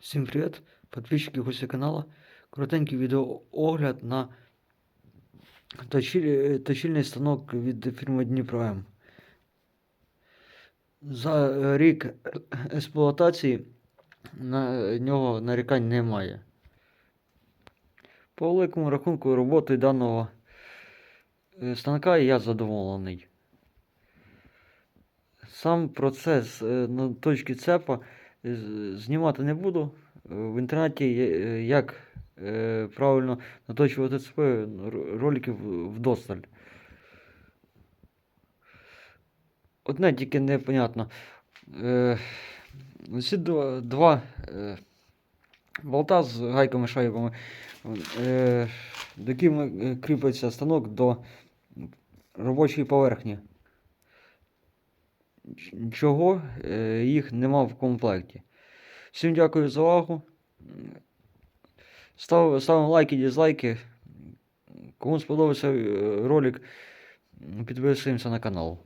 Всім привіт, підписчики гості каналу. Коротенький відеоогляд на точиль- точильний станок від фірми Дніпро М. За рік експлуатації на нього нарікань немає. По великому рахунку роботи даного е, станка я задоволений. Сам процес е, на точці цепа знімати не буду. Е, В інтернеті е, як е, правильно наточувати цепи роликів вдосталь. Одне тільки непонятно. Ці два, болта з гайками шайбами, до якими кріпиться станок до робочої поверхні. Чого е, їх нема в комплекті. Всім дякую за увагу. Став, ставимо лайки, дізлайки. Кому сподобався е, ролик, підписуємося на канал.